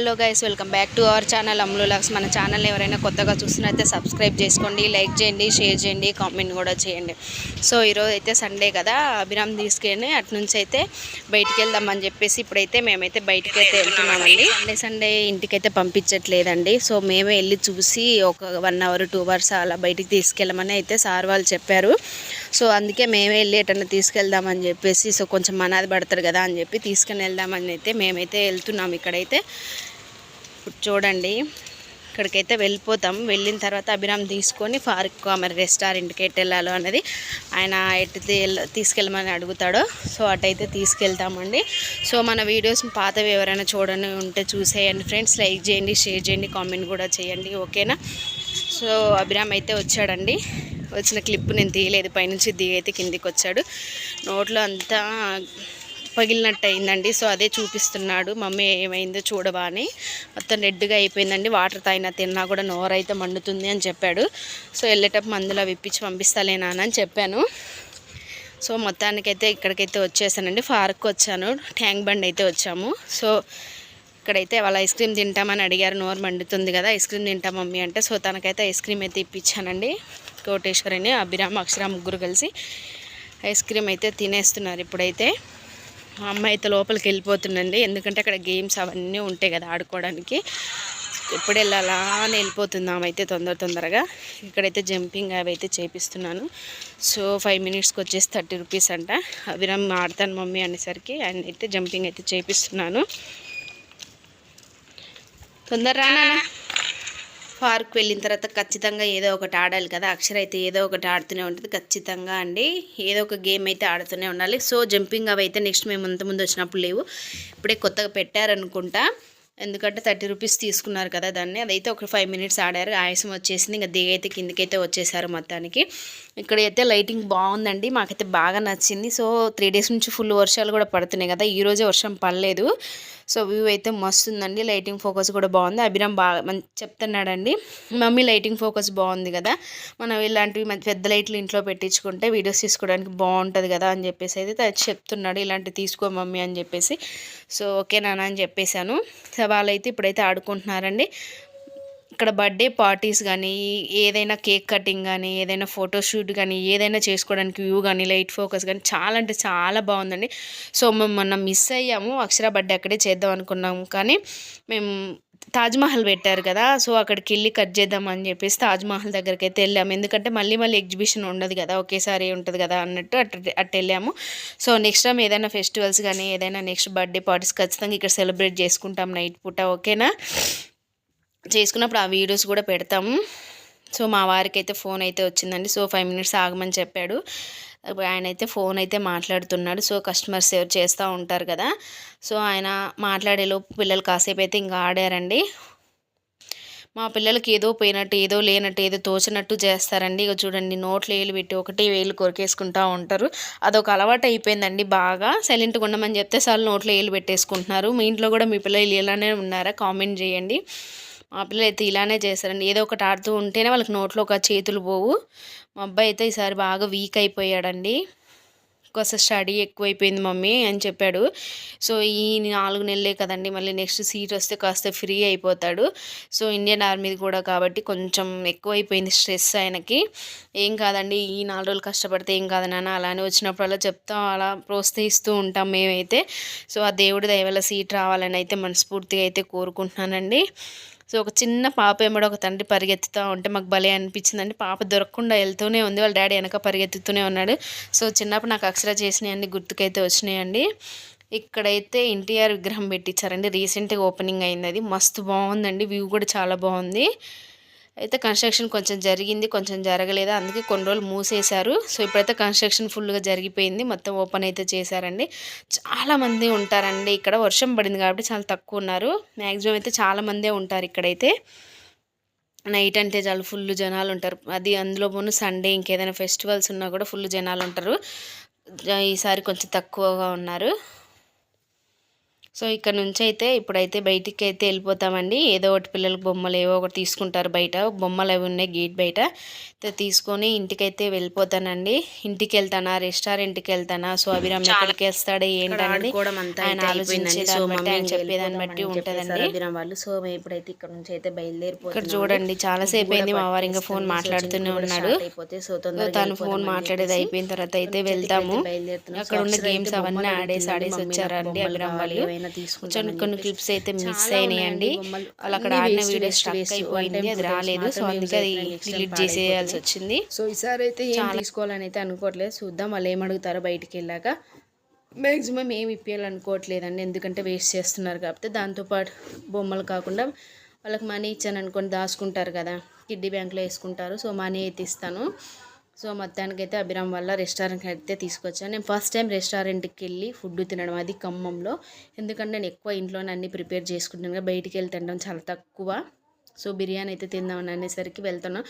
Hello guys welcome back to our channel Ammulu logs మన channel ఎవరైనా కొత్తగా చూస్తున్నైతే సబ్స్క్రైబ్ చేసుకోండి లైక్ చేయండి షేర్ చేయండి కామెంట్ కూడా చేయండి. సో ఈరోజు అయితే సండే కదా అభిరామ్ తీసుకెళ్ళి అటు నుంచి అయితే బయటికి వెళ్దామని చెప్పేసి ఇప్పుడైతే మేమైతే బయటికి అయితే వెళ్తున్నామండి. సండే సండే ఇంటికైతే పంపించట్లేదండి. సో మేమే వెళ్ళి చూసి ఒక వన్ అవర్ టూ అవర్స్ అలా బయటికి తీసుకెళ్ళమని అయితే సార్ వాళ్ళు చెప్పారు. సో అందుకే మేమే వెళ్ళి ఎటన్నా తీసుకెళ్దామని చెప్పేసి సో కొంచెం మనాది పడతారు కదా అని చెప్పి తీసుకుని వెళ్దామని అయితే మేమైతే వెళ్తున్నాం ఇక్కడైతే. ఇప్పుడు చూడండి. ఇక్కడికైతే వెళ్ళిపోతాం. వెళ్ళిన తర్వాత అభిరామ్ తీసుకొని ఫారూక్ మరి రెస్టారెంట్కి ఎటు వెళ్ళాలో అన్నది ఆయన ఎటు తీసుకెళ్ళమని అడుగుతాడో. సో అటైతే తీసుకెళ్తామండి. సో మన వీడియోస్ పాతవి ఎవరైనా చూడని ఉంటే చూసేయండి ఫ్రెండ్స్. లైక్ చేయండి షేర్ చేయండి కామెంట్ కూడా చేయండి. ఓకేనా? సో అభిరామ్ అయితే వచ్చాడండి. వచ్చిన క్లిప్ నేను తీయలేదు. పైనుంచి దిగైతే కిందికి వచ్చాడు నోట్లో అంతా పగిలినట్టు అయిందండి సో అదే చూపిస్తున్నాడు. మమ్మీ ఏమైందో చూడవా అని. మొత్తం రెడ్గా అయిపోయిందండి. వాటర్ తాగినా తిన్నా కూడా నోరు అయితే మండుతుంది అని చెప్పాడు. సో వెళ్ళేటప్పుడు మందులో విప్పించి పంపిస్తాలే నాన్న అని చెప్పాను. సో మొత్తానికైతే ఇక్కడికైతే వచ్చేసానండి. పార్క్ వచ్చాను. ట్యాంక్ బండ్ అయితే వచ్చాము. సో ఇక్కడైతే వాళ్ళ ఐస్ క్రీమ్ తింటామని అడిగారు. నోరు మండుతుంది కదా ఐస్ క్రీమ్ తింటాం మమ్మీ అంటే. సో తనకైతే ఐస్ క్రీమ్ అయితే ఇప్పించానండి. కోటేశ్వరిని అభిరామ్ అక్షర ముగ్గురు కలిసి ఐస్ క్రీమ్ అయితే తినేస్తున్నారు ఇప్పుడైతే. మా అమ్మ అయితే లోపలికి వెళ్ళిపోతుందండి. ఎందుకంటే అక్కడ గేమ్స్ అవన్నీ ఉంటాయి కదా ఆడుకోవడానికి. ఎప్పుడు వెళ్ళాలా అని వెళ్ళిపోతుంది ఆమె అయితే తొందర తొందరగా. ఇక్కడైతే జంపింగ్ అవి అయితే చేపిస్తున్నాను. సో ఫైవ్ మినిట్స్కి వచ్చేసి థర్టీ రూపీస్ అంట. అభిరామ్ ఆడతాను మమ్మీ అనేసరికి. ఆయన అయితే జంపింగ్ అయితే చేపిస్తున్నాను. తొందర రానా పార్క్ వెళ్ళిన తర్వాత ఖచ్చితంగా ఏదో ఒకటి ఆడాలి కదా. అక్షర అయితే ఏదో ఒకటి ఆడుతూనే ఉంటుంది. ఖచ్చితంగా అండి. ఏదో ఒక గేమ్ అయితే ఆడుతూనే ఉండాలి. సో జంపింగ్ అవి అయితే నెక్స్ట్ మేము ముందు ముందు వచ్చినప్పుడు లేవు. ఇప్పుడే కొత్తగా పెట్టారనుకుంటా. ఎందుకంటే థర్టీ రూపీస్ తీసుకున్నారు కదా దాన్ని. అదైతే ఒక ఫైవ్ మినిట్స్ ఆడారు. ఆయాసం వచ్చేసింది. ఇంకా దిగైతే కిందకైతే వచ్చేసారు మొత్తానికి. ఇక్కడ అయితే లైటింగ్ బాగుందండి. మాకైతే బాగా నచ్చింది. సో త్రీ డేస్ నుంచి ఫుల్ వర్షాలు కూడా పడుతున్నాయి కదా. ఈరోజే వర్షం పడలేదు. సో వ్యూ అయితే మస్తు ఉందండి లైటింగ్ ఫోకస్ కూడా బాగుంది. అభిరామ్ బాగా చెప్తున్నాడండి. మమ్మీ లైటింగ్ ఫోకస్ బాగుంది కదా. మనం ఇలాంటివి మంచి పెద్ద లైట్లు ఇంట్లో పెట్టించుకుంటే వీడియోస్ తీసుకోవడానికి బాగుంటుంది కదా అని చెప్పేసి అయితే చెప్తున్నాడు. ఇలాంటివి తీసుకో మమ్మీ అని చెప్పేసి. సో ఓకే నాన్న అని చెప్పేశాను. సో వాళ్ళైతే ఇప్పుడైతే ఆడుకుంటున్నారండి. ఇక్కడ బర్త్డే పార్టీస్ కానీ ఏదైనా కేక్ కటింగ్ కానీ ఏదైనా ఫోటోషూట్ కానీ ఏదైనా చేసుకోవడానికి వ్యూ కానీ లైట్ ఫోకస్ కానీ చాలా అంటే చాలా బాగుందండి. సో మేము మొన్న మిస్ అయ్యాము. అక్షర బర్త్డే అక్కడే చేద్దాం అనుకున్నాము కానీ మేము తాజ్మహల్ పెట్టారు కదా సో అక్కడికి వెళ్ళి కట్ చేద్దాం అని చెప్పేసి తాజ్మహల్ దగ్గరికి అయితే వెళ్ళాము. ఎందుకంటే మళ్ళీ మళ్ళీ ఎగ్జిబిషన్ ఉండదు కదా ఒకేసారి ఉంటుంది కదా అన్నట్టు అటు అటు వెళ్ళాము. సో నెక్స్ట్ టైం ఏదైనా ఫెస్టివల్స్ కానీ ఏదైనా నెక్స్ట్ బర్త్డే పార్టీస్ ఖచ్చితంగా ఇక్కడ సెలబ్రేట్ చేసుకుంటాం నైట్ పూట ఓకేనా చేసుకున్నప్పుడు ఆ వీడియోస్ కూడా పెడతాము సో మా వారికి అయితే ఫోన్ అయితే వచ్చిందండి. సో ఫైవ్ మినిట్స్ ఆగమని చెప్పాడు. ఆయన అయితే ఫోన్ అయితే మాట్లాడుతున్నాడు. సో కస్టమర్ సేవ్ చేస్తూ ఉంటారు కదా. సో ఆయన మాట్లాడేలోపు పిల్లలు కాసేపు అయితే ఇంకా ఆడారండి. మా పిల్లలకి ఏదో పోయినట్టు ఏదో లేనట్టు ఏదో తోచినట్టు చేస్తారండి. ఇక చూడండి నోట్లు వేలు పెట్టి ఒకటి వేలు కొరికేసుకుంటూ ఉంటారు. అదొక అలవాటు అయిపోయిందండి బాగా. సైలెంట్గా ఉండమని చెప్తే చాలు నోట్లో వేలు పెట్టేసుకుంటున్నారు. మీ ఇంట్లో కూడా మీ పిల్లలు ఇలానే ఉన్నారా? కామెంట్ చేయండి. మా పిల్లలు అయితే ఇలానే చేస్తారండి. ఏదో ఒకటి ఆడుతూ ఉంటేనే వాళ్ళకి నోట్లో ఒక చేతులు పోవు. మా అబ్బాయి అయితే ఈసారి బాగా వీక్ అయిపోయాడండి. కాస్త స్టడీ ఎక్కువైపోయింది మమ్మీ అని చెప్పాడు. సో ఈ నాలుగు నెలలే కదండి మళ్ళీ నెక్స్ట్ సీట్ వస్తే కాస్త ఫ్రీ అయిపోతాడు. సో ఇండియన్ ఆర్మీది కూడా కాబట్టి కొంచెం ఎక్కువైపోయింది స్ట్రెస్ ఆయనకి. ఏం కాదండి ఈ నాలుగు రోజులు కష్టపడితే ఏం కాదు నాన్న అలానే వచ్చినప్పుడు అలా చెప్తాం అలా ప్రోత్సహిస్తూ ఉంటాం మేమైతే. సో ఆ దేవుడి దయవల్ల సీట్ రావాలని అయితే మనస్ఫూర్తిగా అయితే కోరుకుంటున్నానండి. సో ఒక చిన్న పాప ఏమో ఒక తండ్రి పరిగెత్తుతూ ఉంటే మాకు భలే అనిపించిందండి. పాప దొరకకుండా వెళ్తూనే ఉంది. వాళ్ళ డాడీ వెనక పరిగెత్తుతూనే ఉన్నాడు. సో చిన్నప్పుడు నాకు అక్షర చేసినాయండి గుర్తుకైతే వచ్చినాయండి. ఇక్కడైతే ఎన్టీఆర్ విగ్రహం పెట్టించారండి. రీసెంట్గా ఓపెనింగ్ అయింది అది. మస్తు బాగుందండి. వ్యూ కూడా చాలా బాగుంది. అయితే కన్స్ట్రక్షన్ కొంచెం జరిగింది కొంచెం జరగలేదు. అందుకే కొన్ని రోజులు మూసేశారు. సో ఇప్పుడైతే కన్స్ట్రక్షన్ ఫుల్గా జరిగిపోయింది. మొత్తం ఓపెన్ అయితే చేశారండి. చాలామంది ఉంటారండి. ఇక్కడ వర్షం పడింది కాబట్టి చాలా తక్కువ ఉన్నారు. మ్యాక్సిమం అయితే చాలామందే ఉంటారు ఇక్కడైతే. నైట్ అంటే చాలా ఫుల్ జనాలు ఉంటారు. అది అందులో పోను సండే ఇంకేదైనా ఫెస్టివల్స్ ఉన్నా కూడా ఫుల్ జనాలు ఉంటారు. ఈసారి కొంచెం తక్కువగా ఉన్నారు. సో ఇక్కడ నుంచి అయితే ఇప్పుడైతే బయటికి అయితే వెళ్ళిపోతామండి. ఏదో ఒకటి పిల్లలకి బొమ్మలు ఏవో ఒకటి తీసుకుంటారు బయట. బొమ్మలు అవి ఉన్నాయి గేట్ బయట. తీసుకొని ఇంటికైతే వెళ్ళిపోతానండి. ఇంటికి వెళ్తానా రెస్టారెంట్కి వెళ్తానా సో అభిరామ్ ఎక్కడికి వస్తాడు? ఏంటనేది ఆయన ఆలోచించే దాన్ని బట్టి ఆయన చెప్పేదాన్ని బట్టి ఉంటుందండి. అభిరామ్ వాళ్ళు. సో ఇప్పుడైతే ఇక్కడ నుంచి అయితే బయలుదేరిపోతాం ఇక్కడ చూడండి చాలా సేపు అయింది మా వారు ఇంకా ఫోన్ మాట్లాడుతూనే ఉన్నాడు. సో తను ఫోన్ మాట్లాడేది అయిపోయిన తర్వాత అయితే వెళ్తాము. అక్కడ ఉన్న గేమ్స్ అవన్నీ ఆడేసి ఆడేసి వచ్చారండి అభిరామ్ వాళ్ళు. ఏమైనా కొంచెం కొన్ని క్లిప్స్ అయితే మిస్ అయినాయండి. వాళ్ళు అక్కడ ఆడిన వీడియో స్టక్ అయిపోయింది అది రాలేదు. సో అందుకే అది డిలీట్ చేసేయాల్సి వచ్చింది. సో ఈసారి అయితే ఏం తీసుకోవాలని అయితే అనుకోవట్లేదు. చూద్దాం వాళ్ళు ఏమడుగుతారో బయటికి వెళ్ళాక. మ్యాక్సిమం ఏమి ఇప్పించాలనుకోవట్లేదండి ఎందుకంటే వేస్ట్ చేస్తున్నారు కాబట్టి దాంతోపాటు బొమ్మలు కాకుండా వాళ్ళకి మనీ ఇచ్చాను అనుకోని దాచుకుంటారు కదా. కిడ్డీ బ్యాంక్లో వేసుకుంటారు. సో మనీ అయితే ఇస్తాను. సో మొత్తానికైతే అభిరామ్ వల్ల రెస్టారెంట్కి అయితే తీసుకొచ్చాను. నేను ఫస్ట్ టైం రెస్టారెంట్కి వెళ్ళి ఫుడ్ తినడం అది ఖమ్మంలో. ఎందుకంటే నేను ఎక్కువ ఇంట్లోనే అన్ని ప్రిపేర్ చేసుకుంటాను బయటికి వెళ్ళి తినడం చాలా తక్కువ. సో బిర్యానీ అయితే తిందామని అనేసరికి వెళ్తున్నాం.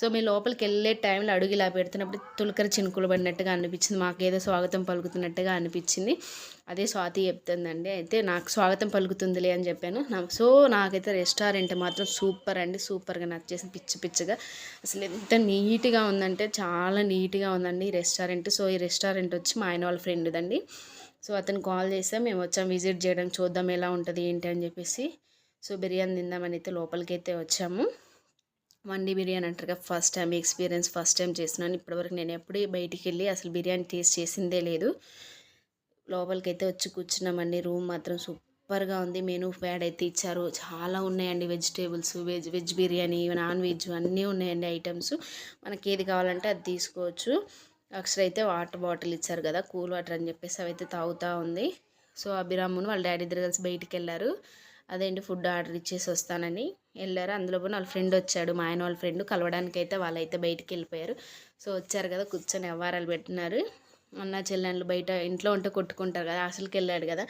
సో మీ లోపలికి వెళ్ళే టైంలో అడుగు ఇలా పెడుతున్నప్పుడు తులకర చినుకులు పడినట్టుగా అనిపించింది. మాకేదో స్వాగతం పలుకుతున్నట్టుగా అనిపించింది. అదే స్వాతి చెప్తుందండి అయితే నాకు స్వాగతం పలుకుతుందిలే అని చెప్పాను. సో నాకైతే రెస్టారెంట్ మాత్రం సూపర్ అండి సూపర్గా నచ్చేసింది పిచ్చి పిచ్చిగా. అసలు ఎంత నీట్గా ఉందంటే చాలా నీట్గా ఉందండి ఈ రెస్టారెంట్. సో ఈ రెస్టారెంట్ వచ్చి మా ఆయన వాళ్ళ ఫ్రెండ్ దండి సో అతను కాల్ చేస్తే మేము వచ్చాం విజిట్ చేయడం చూద్దాం ఎలా ఉంటుంది ఏంటి అని చెప్పేసి. సో బిర్యానీ తిందామని అయితే లోపలికి అయితే వచ్చాము వండి బిర్యానీ అంటారు first time experience first time చేసినాను ఇప్పటివరకు నేను ఎప్పుడూ బయటికి వెళ్ళి అసలు బిర్యానీ టేస్ట్ చేసిందే లేదు. లోపలికి అయితే వచ్చి కూర్చున్నామండి. రూమ్ మాత్రం సూపర్గా ఉంది. మెనూ ప్యాడ్ అయితే ఇచ్చారు. చాలా ఉన్నాయండి vegetables veg veg biryani non veg అన్నీ ఉన్నాయండి ఐటమ్స్ మనకి ఏది కావాలంటే అది తీసుకోవచ్చు. అక్షర అయితే వాటర్ బాటిల్ ఇచ్చారు కదా కూల్ వాటర్ అని చెప్పేసి అవి అయితే తాగుతూ ఉంది. సో అభిరామును వాళ్ళ డాడీ ఇద్దరు కలిసి బయటికి వెళ్ళారు. అదేంటి ఫుడ్ ఆర్డర్ ఇచ్చేసి వస్తానని వెళ్ళారు. అందులో వాళ్ళ ఫ్రెండ్ వచ్చాడు. మా ఆయన వాళ్ళ ఫ్రెండ్ కలవడానికి అయితే వాళ్ళైతే బయటికి వెళ్ళిపోయారు. సో వచ్చారు కదా కూర్చొని వ్యవహారాలు పెట్టినారు. అన్న చెల్లెళ్ళు బయట ఇంట్లో ఉంటే కొట్టుకుంటారు కదా అసలుకి వెళ్ళాడు కదా.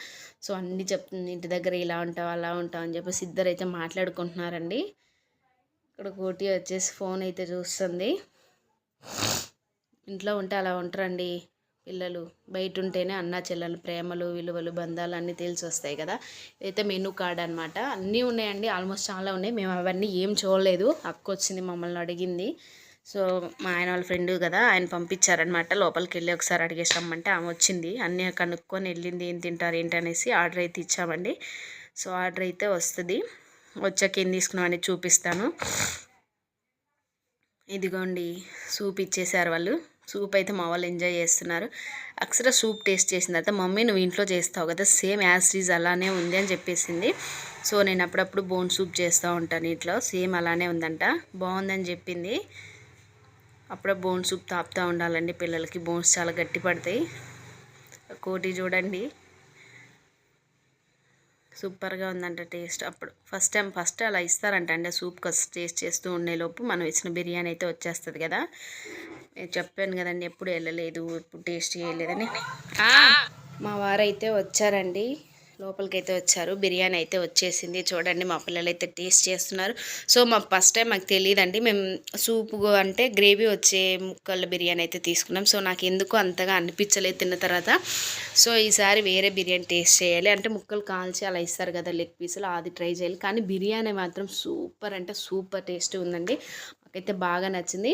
సో అన్నీ చెప్తుంది ఇంటి దగ్గర ఇలా ఉంటావు అలా ఉంటావు అని చెప్పేసి ఇద్దరు అయితే మాట్లాడుకుంటున్నారండి. ఇక్కడ కోటి వచ్చేసి ఫోన్ అయితే చూస్తుంది. ఇంట్లో ఉంటే అలా ఉంటారండి. పిల్లలు బయట ఉంటేనే అన్న చెల్లెలు ప్రేమలు విలువలు బంధాలు అన్నీ తెలిసి వస్తాయి కదా. ఇదైతే మెనూ కార్డ్ అనమాట అన్నీ ఉన్నాయండి. ఆల్మోస్ట్ చాలా ఉన్నాయి. మేము అవన్నీ ఏం చూడలేదు. అక్క వచ్చింది మమ్మల్ని అడిగింది. సో మా ఆయన వాళ్ళ ఫ్రెండ్ కదా ఆయన పంపించారనమాట లోపలికి వెళ్ళి ఒకసారి అడిగేసామంటే ఆమె వచ్చింది. అన్నీ కనుక్కొని వెళ్ళింది. ఏం తింటారు ఏంటనేసి ఆర్డర్ అయితే ఇచ్చామండి. సో ఆర్డర్ అయితే వస్తుంది. వచ్చాక ఏం తీసుకున్నామని చూపిస్తాను. ఇదిగోండి. సూప్ ఇచ్చేసారు వాళ్ళు. సూప్ అయితే మా వాళ్ళు ఎంజాయ్ చేస్తున్నారు. అక్షర సూప్ టేస్ట్ చేసిన తర్వాత మమ్మీ నువ్వు ఇంట్లో చేస్తావు కదా సేమ్ యాజ్ అలానే ఉంది అని చెప్పేసింది. సో నేను అప్పుడప్పుడు బోన్ సూప్ చేస్తూ ఉంటాను ఇంట్లో సేమ్ అలానే ఉందంట బాగుందని చెప్పింది. అప్పుడే బోన్ సూప్ తాపుతూ ఉండాలండి పిల్లలకి బోన్స్ చాలా గట్టి పడతాయి. కోటి చూడండి. సూపర్గా ఉందంట టేస్ట్. అప్పుడు ఫస్ట్ టైం ఫస్ట్ అలా ఇస్తారంట అంటే సూప్ టేస్ట్ చేస్తూ ఉండేలోపు మనం ఇచ్చిన బిర్యానీ అయితే వచ్చేస్తుంది కదా. నేను చెప్పాను కదండి ఎప్పుడు వెళ్ళలేదు ఎప్పుడు టేస్ట్ చేయలేదని. మా వారైతే వచ్చారండి. లోపలికి అయితే వచ్చారు. బిర్యానీ అయితే వచ్చేసింది. చూడండి మా పిల్లలు అయితే టేస్ట్ చేస్తున్నారు. సో మా ఫస్ట్ టైం మాకు తెలియదండి మేము సూపు అంటే గ్రేవీ వచ్చే ముక్కల బిర్యానీ అయితే తీసుకున్నాం. సో నాకు ఎందుకు అంతగా అనిపించలేదు తిన్న తర్వాత. సో ఈసారి వేరే బిర్యానీ టేస్ట్ చేయాలి. అంటే ముక్కలు కాల్చి అలా ఇస్తారు కదా లెగ్ పీసులు అది ట్రై చేయాలి. కానీ బిర్యానీ మాత్రం సూపర్ అంటే సూపర్ టేస్ట్ ఉందండి. మాకైతే బాగా నచ్చింది.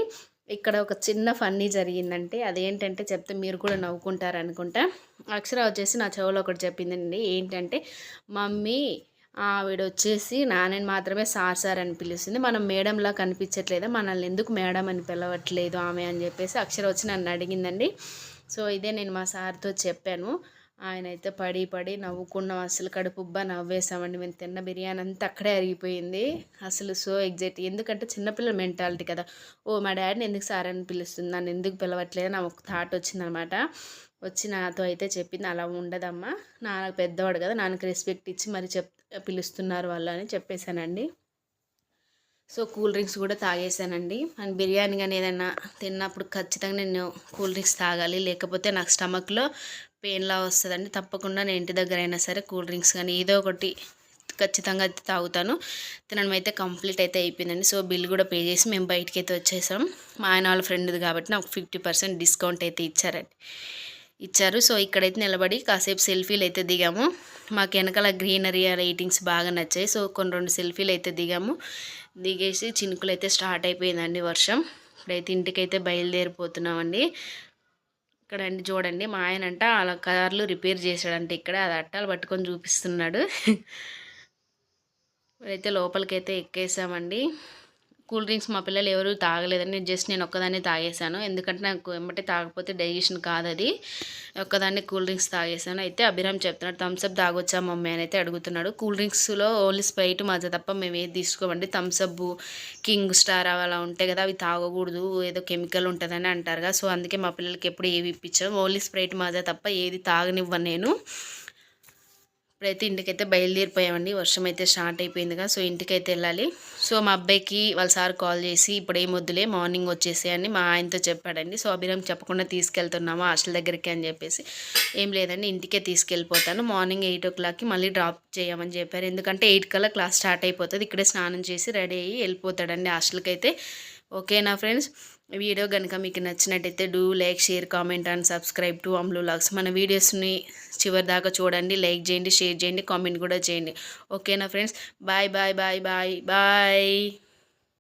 ఇక్కడ ఒక చిన్న ఫన్నీ జరిగిందంటే అదేంటంటే చెప్తే మీరు కూడా నవ్వుకుంటారు అనుకుంటా. అక్షర వచ్చేసి నా చెవులో ఒకటి చెప్పిందండి. ఏంటంటే మమ్మీ ఆవిడ వచ్చేసి నాన్నని మాత్రమే సార్ సార్ అని పిలుస్తుంది మనం మేడంలా కనిపించట్లేదు? మనల్ని ఎందుకు మేడం అని పిలవట్లేదు ఆమె? అని చెప్పేసి అక్షర వచ్చి నన్ను అడిగిందండి. సో ఇదే నేను మా సార్తో చెప్పాను. ఆయన అయితే పడి పడి నవ్వుకున్నాం. అసలు కడుపుబ్బా నవ్వేసామండి మేము తిన్న బిర్యానీ అంతా అక్కడే అరిగిపోయింది. అసలు సో ఎగ్జైట్. ఎందుకంటే చిన్నపిల్లల మెంటాలిటీ కదా. ఓ మా డాడీని ఎందుకు సార్ అని పిలుస్తుంది? నన్ను ఎందుకు పిలవట్లేదు? నా ఒక థాట్ వచ్చిందనమాట. వచ్చి నాతో అయితే చెప్పింది అలా ఉండదమ్మా. నాన్న పెద్దవాడు కదా. నాన్నకి రెస్పెక్ట్ ఇచ్చి మరి చెప్ పిలుస్తున్నారు వాళ్ళు అని చెప్పేశానండి. సో కూల్ డ్రింక్స్ కూడా తాగేసానండి అండ్ బిర్యానీ కానీ ఏదైనా తిన్నప్పుడు ఖచ్చితంగా నేను కూల్ డ్రింక్స్ తాగాలి. లేకపోతే నాకు స్టమక్లో పెయిన్లా వస్తుందండి. తప్పకుండా నేను ఇంటి దగ్గర అయినా సరే కూల్ డ్రింక్స్ కానీ ఏదో ఒకటి ఖచ్చితంగా అయితే తాగుతాను. తినడం అయితే కంప్లీట్ అయితే అయిపోయిందండి. సో బిల్ కూడా పే చేసి మేము బయటికి అయితే వచ్చేసాం. మా ఆయన వాళ్ళ ఫ్రెండ్ది కాబట్టి నాకు ఫిఫ్టీ పర్సెంట్ డిస్కౌంట్ అయితే ఇచ్చారండి. ఇచ్చారు. సో ఇక్కడైతే నిలబడి కాసేపు సెల్ఫీలు అయితే దిగాము. మాకు వెనకాల గ్రీనరీ రేటింగ్స్ బాగా నచ్చాయి. సో కొన్ని రెండు సెల్ఫీలు అయితే దిగాము. దిగేసి చినుకులు అయితే స్టార్ట్ అయిపోయిందండి వర్షం. ఇప్పుడైతే ఇంటికైతే బయలుదేరిపోతున్నామండి. ఇక్కడ అండి చూడండి మా ఆయన అంట అలా కార్లు రిపేర్ చేశాడంటే ఇక్కడ. అది అట్టాలు పట్టుకొని చూపిస్తున్నాడు. అయితే లోపలికైతే ఎక్కేసామండి. కూల్ డ్రింక్స్ మా పిల్లలు ఎవరు తాగలేదని జస్ట్ నేను ఒక్కదాన్ని తాగేశాను. ఎందుకంటే నాకు వెంబటే తాగకపోతే డైజెషన్ కాదు అది ఒక్కదాన్ని కూల్ డ్రింక్స్ తాగేశాను. అయితే అభిరామ్ చెప్తున్నాడు థమ్స్అప్ తాగొచ్చా మమ్మీ? అని అయితే అడుగుతున్నాడు. కూల్ డ్రింక్స్లో ఓన్లీ స్ప్రైట్ మజా తప్ప మేము ఏది తీసుకోమండి. థమ్స్అప్ కింగ్ స్టార్ అలా ఉంటాయి కదా అవి తాగకూడదు ఏదో కెమికల్ ఉంటుందని అంటారు కదా. సో అందుకే మా పిల్లలకి ఎప్పుడు ఏవి ఇప్పించాము. ఓన్లీ స్ప్రైట్ మజా తప్ప ఏది తాగనివ్వను నేను. ఇప్పుడైతే ఇంటికైతే బయలుదేరిపోయామండి. వర్షం అయితే స్టార్ట్ అయిపోయిందిగా సో ఇంటికైతే వెళ్ళాలి. సో మా అబ్బాయికి వాళ్ళ సార్ కాల్ చేసి ఇప్పుడు ఏం వద్దులే మార్నింగ్ వచ్చేసేయండి మా ఆయనతో చెప్పాడండి. సో అభిరామ్ చెప్పకుండా తీసుకెళ్తున్నాము హాస్టల్ దగ్గరికి అని చెప్పేసి. ఏం లేదండి ఇంటికే తీసుకెళ్ళిపోతాను. మార్నింగ్ ఎయిట్ ఓ క్లాక్కి మళ్ళీ డ్రాప్ చేయమని చెప్పారు. ఎందుకంటే ఎయిట్ కల్లా క్లాస్ స్టార్ట్ అయిపోతుంది. ఇక్కడే స్నానం చేసి రెడీ అయ్యి వెళ్ళిపోతాడండి హాస్టల్కి అయితే ఓకేనా ఫ్రెండ్స్? వీడియో కనుక మీకు నచ్చినట్టయితే do like share comment and subscribe to Amlu logs. మన వీడియోస్ని చివరి దాకా చూడండి లైక్ చేయండి షేర్ చేయండి కామెంట్ కూడా చేయండి. ఓకేనా friends? Bye bye bye bye bye.